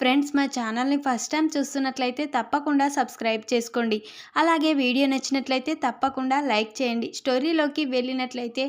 friends మా ఛానల్ని first time చూస్తున్నట్లయితే తప్పకుండా సబ్స్క్రైబ్ చేసుకోండి. అలాగే వీడియో నచ్చినట్లయితే తప్పకుండా లైక్ చేయండి. స్టోరీలోకి వెళ్ళినట్లయితే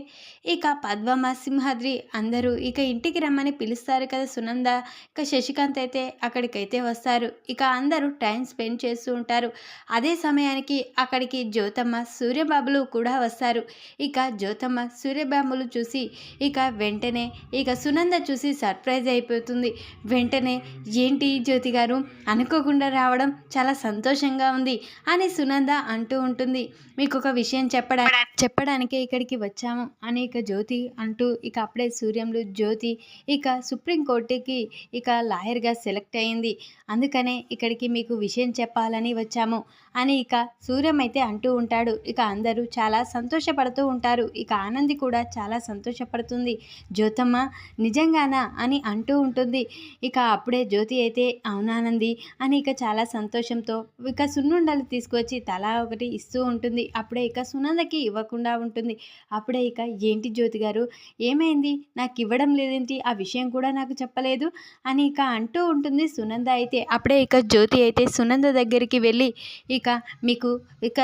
ఇక పద్మమ సింహాద్రి అందరూ ఇక ఇంటికి రమ్మని పిలుస్తారు కదా సునంద. ఇక శశికాంత్ అయితే అక్కడికైతే వస్తారు. ఇక అందరూ టైం స్పెండ్ చేస్తూ ఉంటారు. అదే సమయానికి అక్కడికి జ్యోతమ్మ సూర్యబాబులు కూడా వస్తారు. ఇక జ్యోతమ్మ సూర్యబాబులు చూసి ఇక వెంటనే ఇక సునంద చూసి సర్ప్రైజ్ అయిపోతుంది. వెంటనే ఏంటి జ్యోతి గారు? అనుకోకుండా రావడం చాలా సంతోషంగా ఉంది అని సునంద అంటూ ఉంటుంది. మీకు ఒక విషయం చెప్పడా చెప్పడానికే ఇక్కడికి వచ్చాము అని ఇక జ్యోతి అంటూ ఇక అప్పుడే సూర్యంలో జ్యోతి ఇక సుప్రీంకోర్టుకి ఇక లాయర్గా సెలెక్ట్ అయింది. అందుకనే ఇక్కడికి మీకు విషయం చెప్పాలని వచ్చాము అని ఇక సూర్యం అయితే అంటూ ఉంటాడు. ఇక అందరూ చాలా సంతోషపడుతూ ఉంటారు. ఇక ఆనంది కూడా చాలా సంతోషపడుతుంది. జ్యోతమ్మ నిజంగానా అని అంటూ ఉంటుంది. ఇక అప్పుడే జ్యోతి అయితే అవునానంది అని ఇక చాలా సంతోషంతో ఇక సున్నుండలు తీసుకొచ్చి తలా ఒకటి ఇస్తూ ఉంటుంది. అప్పుడే ఇక సునందకి ఇవ్వకుండా ఉంటుంది. అప్పుడే ఇక ఏంటి జ్యోతి గారు? ఏమైంది? నాకు ఇవ్వడం లేదేంటి? ఆ విషయం కూడా నాకు చెప్పలేదు అని ఇక అంటూ ఉంటుంది సునంద అయితే. అప్పుడే ఇక జ్యోతి అయితే సునంద దగ్గరికి వెళ్ళి ఇక మీకు ఇక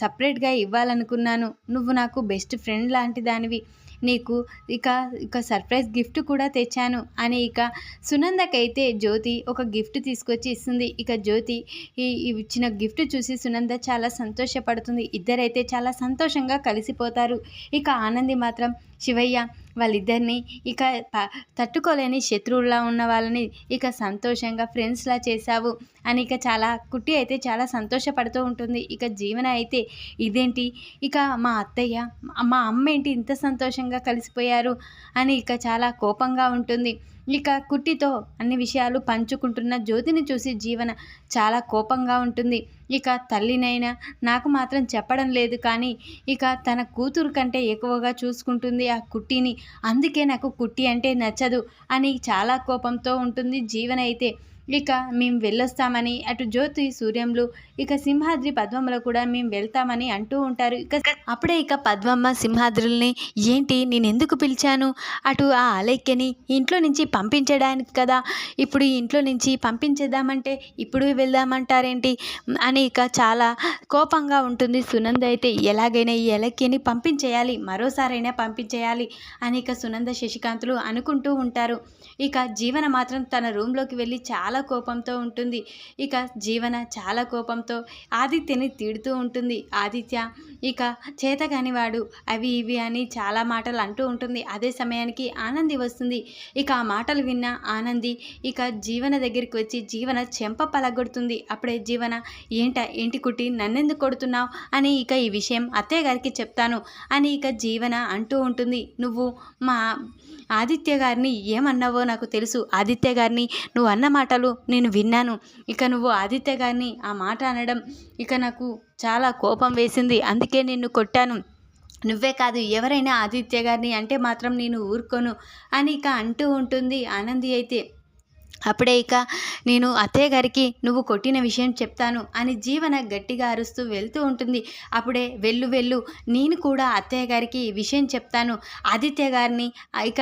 సపరేట్గా ఇవ్వాలనుకున్నాను. నువ్వు నాకు బెస్ట్ ఫ్రెండ్ లాంటి దానివి. నీకు ఇక ఇక సర్ప్రైజ్ గిఫ్ట్ కూడా తెచ్చాను అని ఇక సునందకైతే జ్యోతి ఒక గిఫ్ట్ తీసుకొచ్చి ఇస్తుంది. ఇక జ్యోతి ఈ ఇచ్చిన గిఫ్ట్ చూసి సునంద చాలా సంతోషపడుతుంది. ఇద్దరైతే చాలా సంతోషంగా కలిసిపోతారు. ఇక ఆనంది మాత్రం శివయ్య వాళ్ళిద్దరిని ఇక తట్టుకోలేని శత్రువులా ఉన్న వాళ్ళని ఇక సంతోషంగా ఫ్రెండ్స్లా చేశావు అని ఇక చాలా కుట్టి అయితే చాలా సంతోషపడుతూ ఉంటుంది. ఇక జీవన అయితే ఇదేంటి? ఇక మా అత్తయ్య మా అమ్మ ఏంటి ఇంత సంతోషంగా కలిసిపోయారు అని ఇక చాలా కోపంగా ఉంటుంది. ఇక కుట్టితో అన్ని విషయాలు పంచుకుంటున్న జ్యోతిని చూసి జీవన చాలా కోపంగా ఉంటుంది. ఇక తల్లినైనా నాకు మాత్రం చెప్పడం లేదు కానీ ఇక తన కూతురు కంటే ఎక్కువగా చూసుకుంటుంది ఆ కుట్టిని. అందుకే నాకు కుట్టి అంటే నచ్చదు అని చాలా కోపంతో ఉంటుంది జీవన అయితే. ఇక మేము వెళ్ళొస్తామని అటు జ్యోతి సూర్యంలు ఇక సింహాద్రి పద్మములు కూడా మేము వెళ్తామని అంటూ ఉంటారు. ఇక అప్పుడే ఇక పద్మమ్మ సింహాద్రుల్ని ఏంటి నేను ఎందుకు పిలిచాను? అటు ఆ అలైక్యని ఇంట్లో నుంచి పంపించడానికి కదా ఇప్పుడు ఇంట్లో నుంచి పంపించేద్దామంటే ఇప్పుడు వెళ్దామంటారేంటి? అని ఇక చాలా కోపంగా ఉంటుంది సునంద అయితే. ఎలాగైనా ఈ అలైక్యని పంపించేయాలి మరోసారైనా పంపించేయాలి అని ఇక సునంద శశికాంతులు అనుకుంటూ ఉంటారు. ఇక జీవన మాత్రం తన రూమ్లోకి వెళ్ళి చాలా చాలా కోపంతో ఉంటుంది. ఇక జీవన చాలా కోపంతో ఆదిత్యని తిడుతూ ఉంటుంది. ఆదిత్య ఇక చేతగాని వాడు అవి ఇవి అని చాలా మాటలు అంటూ ఉంటుంది. అదే సమయానికి ఆనంది వస్తుంది. ఇక ఆ మాటలు విన్న ఆనంది ఇక జీవన దగ్గరికి వచ్చి జీవన చెంప పలగొడుతుంది. అప్పుడే జీవన ఏంట ఏంటి కుట్టి నన్నెందుకు కొడుతున్నావు? అని ఇక ఈ విషయం అత్తయ్య గారికి చెప్తాను అని ఇక జీవన అంటూ ఉంటుంది. నువ్వు మా ఆదిత్య గారిని ఏమన్నావో నాకు తెలుసు. ఆదిత్య గారిని నువ్వు అన్న మాటలు నేను విన్నాను. ఇక నువ్వు ఆదిత్య గారిని ఆ మాట అనడం ఇక నాకు చాలా కోపం వేసింది. అందుకే నిన్ను కొట్టాను. నువ్వే కాదు ఎవరైనా ఆదిత్య గారిని అంటే మాత్రం నేను ఊరుకోను అని ఇక అంటూ ఉంటుంది ఆనంది అయితే. అప్పుడే ఇక నేను అత్తయ్య గారికి నువ్వు కొట్టిన విషయం చెప్తాను అని జీవన గట్టిగా అరుస్తూ వెళ్తూ ఉంటుంది. అప్పుడే వెళ్ళు వెళ్ళు నేను కూడా అత్తయ్య గారికి ఈ విషయం చెప్తాను. ఆదిత్య గారిని ఇక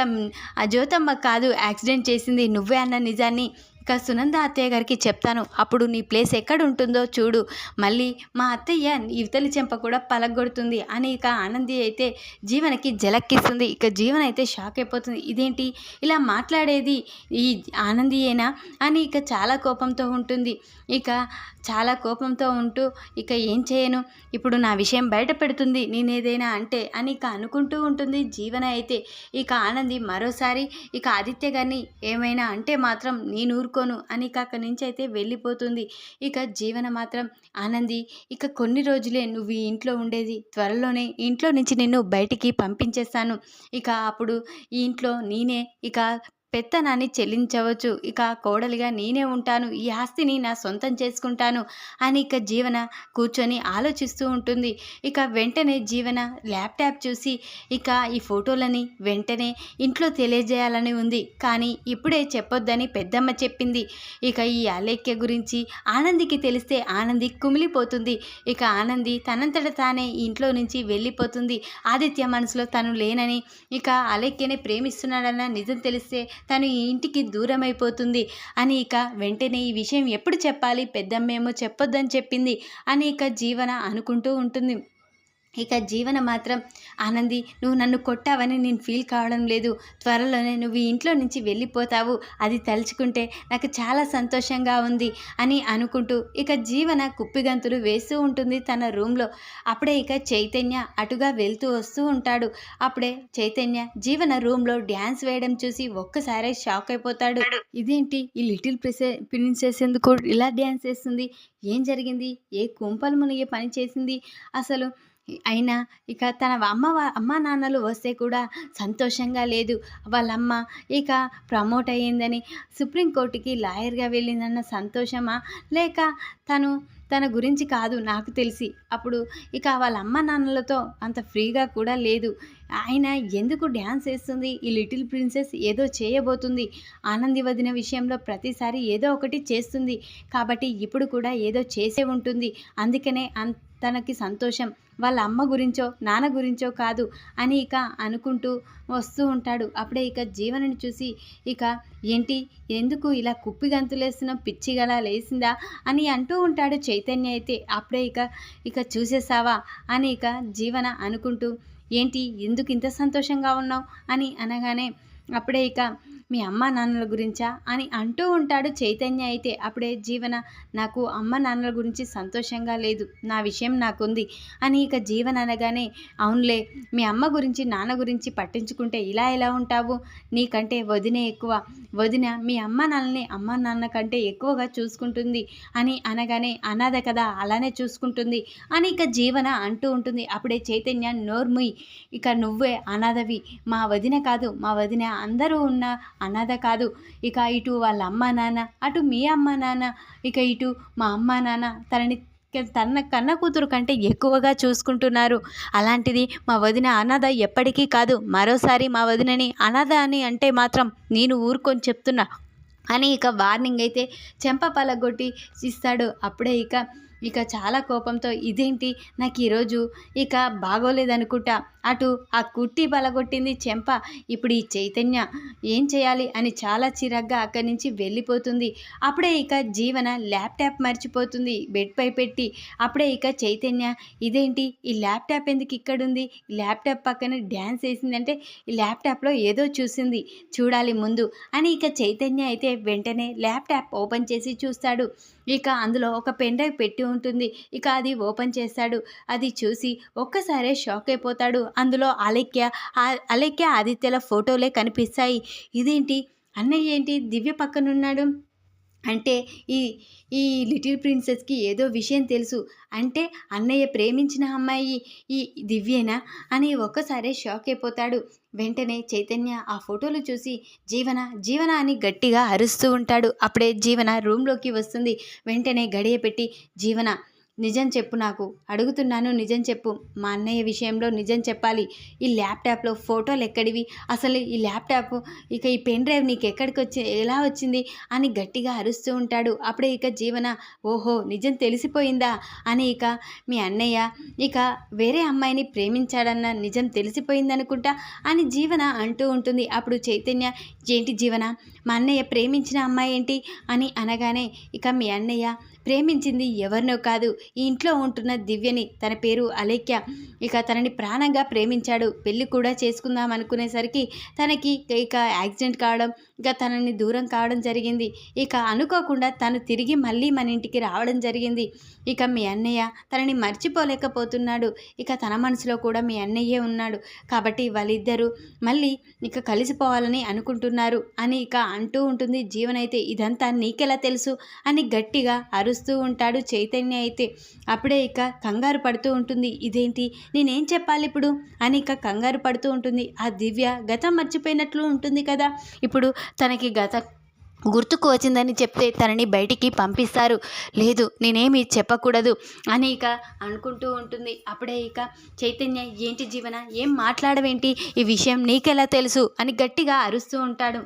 ఆ జ్యోతమ్మ కాదు యాక్సిడెంట్ చేసింది నువ్వే అన్న నిజాన్ని ఇక సునంద అత్తయ్య గారికి చెప్తాను. అప్పుడు నీ ప్లేస్ ఎక్కడ ఉంటుందో చూడు. మళ్ళీ మా అత్తయ్య ఇవతలి చెంప కూడా పలగొడుతుంది. అని ఇక ఆనంది అయితే జీవనకి జలక్కిస్తుంది. ఇక జీవన అయితే షాక్ అయిపోతుంది. ఇదేంటి? ఇలా మాట్లాడేది ఈ ఆనందియేనా అని ఇక చాలా కోపంతో ఉంటుంది. ఇక చాలా కోపంతో ఉంటూ ఇక ఏం చేయను? ఇప్పుడు నా విషయం బయట పెడుతుంది నేనేదైనా అంటే అని ఇక అనుకుంటూ ఉంటుంది జీవన అయితే. ఇక ఆనంది మరోసారి ఇక ఆదిత్య గారిని ఏమైనా అంటే మాత్రం నేను ఊరుకోను అని ఇక అక్కడి నుంచి అయితే వెళ్ళిపోతుంది. ఇక జీవన మాత్రం ఆనంది ఇక కొన్ని రోజులే నువ్వు ఈ ఇంట్లో ఉండేది త్వరలోనే ఇంట్లో నుంచి నిన్ను బయటికి పంపించేస్తాను. ఇక అప్పుడు ఈ ఇంట్లో నేనే ఇక పెత్తనాన్ని చెల్లించవచ్చు. ఇక కోడలిగా నేనే ఉంటాను. ఈ ఆస్తిని నా సొంతం చేసుకుంటాను అని ఇక జీవన కూర్చొని ఆలోచిస్తూ ఉంటుంది. ఇక వెంటనే జీవన ల్యాప్టాప్ చూసి ఇక ఈ ఫోటోలని వెంటనే ఇంట్లో తెలియజేయాలని ఉంది. కానీ ఇప్పుడే చెప్పొద్దని పెద్దమ్మ చెప్పింది. ఇక ఈ అలేఖ్య గురించి ఆనందికి తెలిస్తే ఆనంది కుమిలిపోతుంది. ఇక ఆనంది తనంతట తానే ఇంట్లో నుంచి వెళ్ళిపోతుంది. ఆదిత్య మనసులో తను లేనని ఇక అలేఖ్యని ప్రేమిస్తున్నాడన్న నిజం తెలిస్తే తను ఈ ఇంటికి దూరం అయిపోతుంది అని ఇక వెంటనే ఈ విషయం ఎప్పుడు చెప్పాలి? పెద్దమ్మేమో చెప్పొద్దని చెప్పింది. అని ఇక జీవన అనుకుంటూ ఉంటుంది. ఇక జీవన మాత్రం ఆనంది నువ్వు నన్ను కొట్టావని నేను ఫీల్ కావడం లేదు. త్వరలోనే నువ్వు ఇంట్లో నుంచి వెళ్ళిపోతావు. అది తలుచుకుంటే నాకు చాలా సంతోషంగా ఉంది అని అనుకుంటూ ఇక జీవన కుప్పిగంతులు వేస్తూ ఉంటుంది తన రూమ్లో. అప్పుడే ఇక చైతన్య అటుగా వెళ్తూ వస్తూ ఉంటాడు. అప్పుడే చైతన్య జీవన రూమ్లో డ్యాన్స్ వేయడం చూసి ఒక్కసారే షాక్ అయిపోతాడు. ఇదేంటి? ఈ లిటిల్ ప్రిసె ప్రిన్సెస్ ఎందుకు ఇలా డ్యాన్స్ వేస్తుంది? ఏం జరిగింది? ఏ కుంపలు మునిగే పని చేసింది? అసలు అయినా ఇక తన అమ్మ అమ్మ నాన్నలు వస్తే కూడా సంతోషంగా లేదు. వాళ్ళమ్మ ఇక ప్రమోట్ అయ్యిందని సుప్రీంకోర్టుకి లాయర్గా వెళ్ళిందన్న సంతోషమా? లేక తను తన గురించి కాదు నాకు తెలిసి. అప్పుడు ఇక వాళ్ళ అమ్మ నాన్నలతో అంత ఫ్రీగా కూడా లేదు. ఆయన ఎందుకు డ్యాన్స్ వేస్తుంది? ఈ లిటిల్ ప్రిన్సెస్ ఏదో చేయబోతుంది. ఆనంది వదిన విషయంలో ప్రతిసారి ఏదో ఒకటి చేస్తుంది. కాబట్టి ఇప్పుడు కూడా ఏదో చేసే ఉంటుంది. అందుకనే అన్ తనకి సంతోషం. వాళ్ళ అమ్మ గురించో నాన్న గురించో కాదు అని ఇక అనుకుంటూ వస్తూ ఉంటాడు. అప్పుడే ఇక జీవనని చూసి ఇక ఏంటి ఎందుకు ఇలా కుప్పి గంతులేస్తున్న పిచ్చిగలా లేసిందా అని అంటూ ఉంటాడు చైతన్య అయితే. అప్పుడే ఇక ఇక చూసేసావా అని ఇక జీవన అనుకుంటూ ఏంటి ఎందుకు ఇంత సంతోషంగా ఉన్నావు అని అనగానే అప్పుడే ఇక మీ అమ్మ నాన్నల గురించా? అని అంటూ ఉంటాడు చైతన్య అయితే. అప్పుడే జీవన నాకు అమ్మ నాన్నల గురించి సంతోషంగా లేదు నా విషయం నాకుంది అని ఇక జీవన అనగానే అవునులే మీ అమ్మ గురించి నాన్న గురించి పట్టించుకుంటే ఇలా ఎలా ఉంటావు? నీకంటే వదినే ఎక్కువ. వదిన మీ అమ్మ నాన్నని అమ్మ నాన్న కంటే ఎక్కువగా చూసుకుంటుంది అని అనగానే అనాథ కదా అలానే చూసుకుంటుంది అని ఇక జీవన అంటూ ఉంటుంది. అప్పుడే చైతన్య నోర్ముయ్ ఇక నువ్వే అనాథవి. మా వదిన కాదు మా వదిన అందరూ ఉన్న అనాథ కాదు. ఇక ఇటు వాళ్ళ అమ్మ నాన్న అటు మీ అమ్మ నాన్న ఇక ఇటు మా అమ్మ నాన్న తనని తన కన్న కూతురు కంటే ఎక్కువగా చూసుకుంటున్నారు. అలాంటిది మా వదిన అనాథ ఎప్పటికీ కాదు. మరోసారి మా వదినని అనాథ అని అంటే మాత్రం నేను ఊరుకొని చెప్తున్నా. అని ఇక వార్నింగ్ అయితే చెంప పలగొట్టి ఇస్తాడు. అప్పుడే ఇక ఇక చాలా కోపంతో ఇదేంటి? నాకు ఈరోజు ఇక బాగోలేదనుకుంటా. అటు ఆ కుట్టి బలగొట్టింది చెంప ఇప్పుడు ఈ చైతన్య ఏం చేయాలి అని చాలా చిరాగ్గా అక్కడి నుంచి వెళ్ళిపోతుంది. అప్పుడే ఇక జీవన ల్యాప్టాప్ మర్చిపోతుంది. బెడ్పై పెట్టి అప్పుడే ఇక చైతన్య ఇదేంటి? ఈ ల్యాప్టాప్ ఎందుకు ఇక్కడుంది? ఈ ల్యాప్టాప్ పక్కన డ్యాన్స్ వేసిందంటే ఈ ల్యాప్టాప్లో ఏదో చూసింది. చూడాలి ముందు అని ఇక చైతన్య అయితే వెంటనే ల్యాప్టాప్ ఓపెన్ చేసి చూస్తాడు. ఇక అందులో ఒక పెన్ డ్రైవ్ పెట్టి ఉంటుంది. ఇక అది ఓపెన్ చేస్తాడు. అది చూసి ఒక్కసారే షాక్ అయిపోతాడు. అందులో అలెక్య అలెక్య ఆదిత్యల ఫోటోలే కనిపిస్తాయి. ఇదేంటి? అన్నయ్య ఏంటి? దివ్య పక్కనున్నాడు. అంటే ఈ ఈ లిటిల్ ప్రిన్సెస్కి ఏదో విషయం తెలుసు. అంటే అన్నయ్య ప్రేమించిన అమ్మాయి ఈ దివ్యేనా? అని ఒక్కసారే షాక్ అయిపోతాడు. వెంటనే చైతన్య ఆ ఫోటోలు చూసి జీవన జీవన అని గట్టిగా అరుస్తూ ఉంటాడు. అప్పుడే జీవన రూమ్లోకి వస్తుంది. వెంటనే గడియ పెట్టి జీవన నిజం చెప్పు నాకు. అడుగుతున్నాను నిజం చెప్పు. మా అన్నయ్య విషయంలో నిజం చెప్పాలి. ఈ ల్యాప్టాప్లో ఫోటోలు ఎక్కడివి? అసలు ఈ ల్యాప్టాప్ ఇక ఈ పెన్ డ్రైవ్ నీకు ఎక్కడికి వచ్చి ఎలా వచ్చింది? అని గట్టిగా అరుస్తూ ఉంటాడు. అప్పుడే ఇక జీవన ఓహో నిజం తెలిసిపోయిందా? అని ఇక మీ అన్నయ్య ఇక వేరే అమ్మాయిని ప్రేమించాడన్న నిజం తెలిసిపోయిందనుకుంటా అని జీవన అంటూ ఉంటుంది. అప్పుడు చైతన్య ఏంటి జీవన? మా అన్నయ్య ప్రేమించిన అమ్మాయి ఏంటి? అని అనగానే ఇక మీ అన్నయ్య ప్రేమించింది ఎవరినో కాదు. ఈ ఇంట్లో ఉంటున్న దివ్యని తన పేరు అలేఖ్య. ఇక తనని ప్రాణంగా ప్రేమించాడు. పెళ్ళి కూడా చేసుకుందాం అనుకునేసరికి తనకి ఇక యాక్సిడెంట్ కావడం ఇక తనని దూరం కావడం జరిగింది. ఇక అనుకోకుండా తను తిరిగి మళ్ళీ మన ఇంటికి రావడం జరిగింది. ఇక మీ అన్నయ్య తనని మర్చిపోలేకపోతున్నాడు. ఇక తన మనసులో కూడా మీ అన్నయ్యే ఉన్నాడు. కాబట్టి వాళ్ళిద్దరూ మళ్ళీ ఇక కలిసిపోవాలని అనుకుంటున్నారు అని ఇక అంటూ ఉంటుంది. జీవనైతే ఇదంతా నీకెలా తెలుసు అని గట్టిగా అరు అరుస్తూ ఉంటాడు చైతన్య అయితే. అప్పుడే ఇక కంగారు పడుతూ ఉంటుంది. ఇదేంటి? నేనేం చెప్పాలి ఇప్పుడు? అని ఇక కంగారు పడుతూ ఉంటుంది. ఆ దివ్య గతం మర్చిపోయినట్లు ఉంటుంది కదా. ఇప్పుడు తనకి గత గుర్తుకు వచ్చిందని చెప్తే తనని బయటికి పంపిస్తారు. లేదు నేనేమి చెప్పకూడదు అని ఇక అనుకుంటూ ఉంటుంది. అప్పుడే ఇక చైతన్య ఏంటి జీవన? ఏం మాట్లాడవేంటి? ఈ విషయం నీకెలా తెలుసు? అని గట్టిగా అరుస్తూ ఉంటాడు.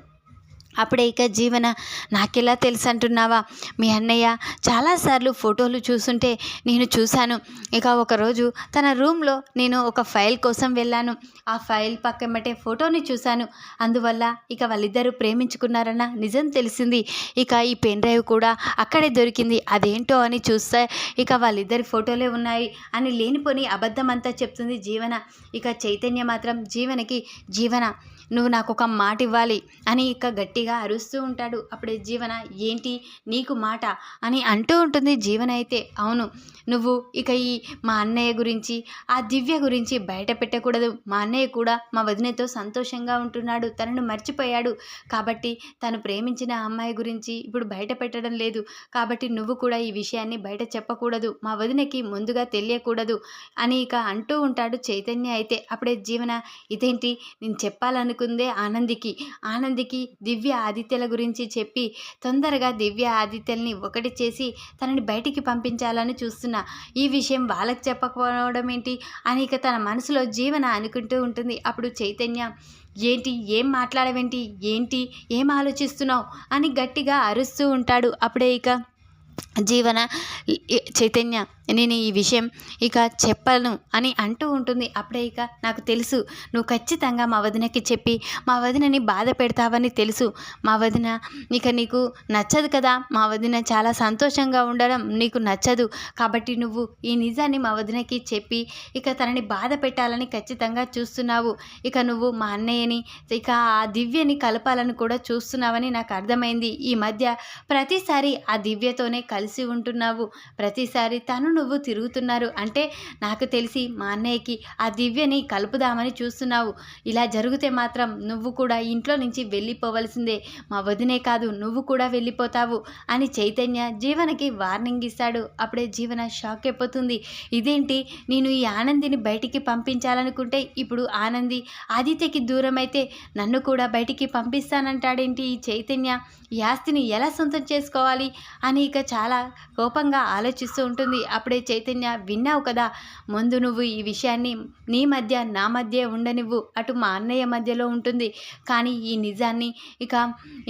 అప్పుడే ఇక జీవన నాకెలా తెలుసు అంటున్నావా? మీ అన్నయ్య చాలాసార్లు ఫోటోలు చూస్తుంటే నేను చూశాను. ఇక ఒకరోజు తన రూమ్లో నేను ఒక ఫైల్ కోసం వెళ్ళాను. ఆ ఫైల్ పక్కమటే ఫోటోని చూశాను. అందువల్ల ఇక వాళ్ళిద్దరూ ప్రేమించుకున్నారన్న నిజం తెలిసింది. ఇక ఈ పెన్ డ్రైవ్ కూడా అక్కడే దొరికింది. అదేంటో అని చూస్తే ఇక వాళ్ళిద్దరి ఫోటోలే ఉన్నాయి అని లేనిపోని అబద్ధం అంతా చెప్తుంది జీవన. ఇక చైతన్య మాత్రం జీవనకి జీవన నువ్వు నాకు ఒక మాట ఇవ్వాలి అని ఇక గట్టి గట్టిగా అరుస్తూ ఉంటాడు. అప్పుడే జీవన ఏంటి నీకు మాట? అని అంటూ ఉంటుంది జీవన అయితే. అవును నువ్వు ఇక ఈ మా అన్నయ్య గురించి ఆ దివ్య గురించి బయట పెట్టకూడదు. మా అన్నయ్య కూడా మా వదినతో సంతోషంగా ఉంటున్నాడు. తనను మర్చిపోయాడు. కాబట్టి తను ప్రేమించిన అమ్మాయి గురించి ఇప్పుడు బయట పెట్టడం లేదు. కాబట్టి నువ్వు కూడా ఈ విషయాన్ని బయట చెప్పకూడదు. మా వదినకి ముందుగా తెలియకూడదు. అని ఇక అంటూ ఉంటాడు చైతన్య అయితే. అప్పుడే జీవన ఇదేంటి? నేను చెప్పాలనుకుందే ఆనందికి. ఆనందికి దివ్య దివ్య ఆదిత్యల గురించి చెప్పి తొందరగా దివ్య ఆదిత్యల్ని ఒకటి చేసి తనని బయటికి పంపించాలని చూస్తున్నా. ఈ విషయం వాళ్ళకి చెప్పకపోవడం ఏంటి? అని ఇక తన మనసులో జీవన అనుకుంటూ ఉంటుంది. అప్పుడు చైతన్య ఏంటి? ఏం మాట్లాడవేంటి? ఏంటి? ఏం ఆలోచిస్తున్నావు? అని గట్టిగా అరుస్తూ ఉంటాడు. అప్పుడే ఇక జీవన చైతన్య నేను ఈ విషయం ఇక చెప్పను అని అంటూ ఉంటుంది. అప్పుడే ఇక నాకు తెలుసు నువ్వు ఖచ్చితంగా మా వదినకి చెప్పి మా వదినని బాధ పెడతావని తెలుసు. మా వదిన ఇక నీకు నచ్చదు కదా? మా వదిన చాలా సంతోషంగా ఉండడం నీకు నచ్చదు. కాబట్టి నువ్వు ఈ నిజాన్ని మా వదినకి చెప్పి ఇక తనని బాధ పెట్టాలని ఖచ్చితంగా చూస్తున్నావు. ఇక నువ్వు మా అన్నయ్యని ఇక ఆ దివ్యని కలపాలని కూడా చూస్తున్నావని నాకు అర్థమైంది. ఈ మధ్య ప్రతిసారి ఆ దివ్యతోనే కలిసి ఉంటున్నావు. ప్రతిసారి తను నువ్వు తిరుగుతున్నారు. అంటే నాకు తెలిసి మా అన్నయ్యకి ఆ దివ్యని కలుపుదామని చూస్తున్నావు. ఇలా జరిగితే మాత్రం నువ్వు కూడా ఇంట్లో నుంచి వెళ్ళిపోవలసిందే. మా వదినే కాదు నువ్వు కూడా వెళ్ళిపోతావు అని చైతన్య జీవనకి వార్నింగ్ ఇస్తాడు. అప్పుడే జీవన షాక్ అయిపోతుంది. ఇదేంటి? నేను ఈ ఆనందిని బయటికి పంపించాలనుకుంటే ఇప్పుడు ఆనంది ఆదిత్యకి దూరం అయితే నన్ను కూడా బయటికి పంపిస్తానంటాడేంటి ఈ చైతన్య? ఈ ఆస్తిని ఎలా సొంతం చేసుకోవాలి? అని ఇక చాలా కోపంగా ఆలోచిస్తూ ఉంటుంది. అప్పుడే చైతన్య విన్నావు కదా ముందు నువ్వు ఈ విషయాన్ని నీ మధ్య నా మధ్య ఉండనివ్వు. అటు మా అన్నయ్య మధ్యలో ఉంటుంది. కానీ ఈ నిజాన్ని ఇక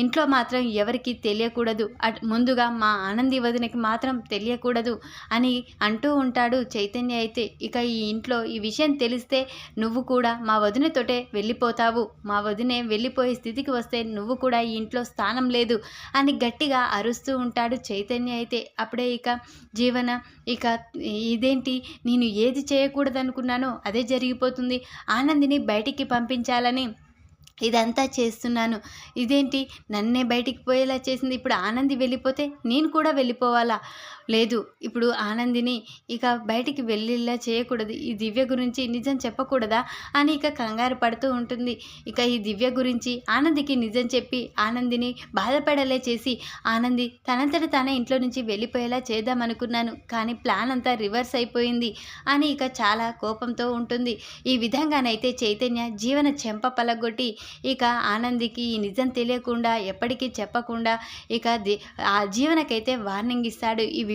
ఇంట్లో మాత్రం ఎవరికి తెలియకూడదు. అటు ముందుగా మా ఆనంది వదినకి మాత్రం తెలియకూడదు అని అంటూ ఉంటాడు చైతన్య అయితే. ఇక ఈ ఇంట్లో ఈ విషయం తెలిస్తే నువ్వు కూడా మా వదినతోటే వెళ్ళిపోతావు. మా వదినే వెళ్ళిపోయే స్థితికి వస్తే నువ్వు కూడా ఈ ఇంట్లో స్థానం లేదు అని గట్టిగా అరుస్తూ ఉంటాడు చైతన్య. అయితే అప్పుడే ఇక జీవన ఇక ఇదేంటి? నేను ఏది చేయకూడదనుకున్నానో అదే జరిగిపోతుంది. ఆనందిని బయటికి పంపించాలని ఇదంతా చేస్తున్నాను. ఇదేంటి? నన్నే బయటికి పోయేలా చేసింది. ఇప్పుడు ఆనంది వెళ్ళిపోతే నేను కూడా వెళ్ళిపోవాలా? లేదు. ఇప్పుడు ఆనందిని ఇక బయటికి వెళ్ళేలా చేయకూడదు. ఈ దివ్య గురించి నిజం చెప్పకూడదా అని ఇక కంగారు పడుతూ ఉంటుంది. ఇక ఈ దివ్య గురించి ఆనందికి నిజం చెప్పి ఆనందిని బాధపడలే చేసి ఆనంది తనంతట తానే ఇంట్లో నుంచి వెళ్ళిపోయేలా చేద్దామనుకున్నాను కానీ ప్లాన్ అంతా రివర్స్ అయిపోయింది అని ఇక చాలా కోపంతో ఉంటుంది. ఈ విధంగానైతే చైతన్య జీవన చెంప పలగొట్టి ఇక ఆనందికి ఈ నిజం తెలియకుండా ఎప్పటికీ చెప్పకుండా ఇక ఆ జీవనకైతే వార్నింగ్ ఇస్తాడు. ఈ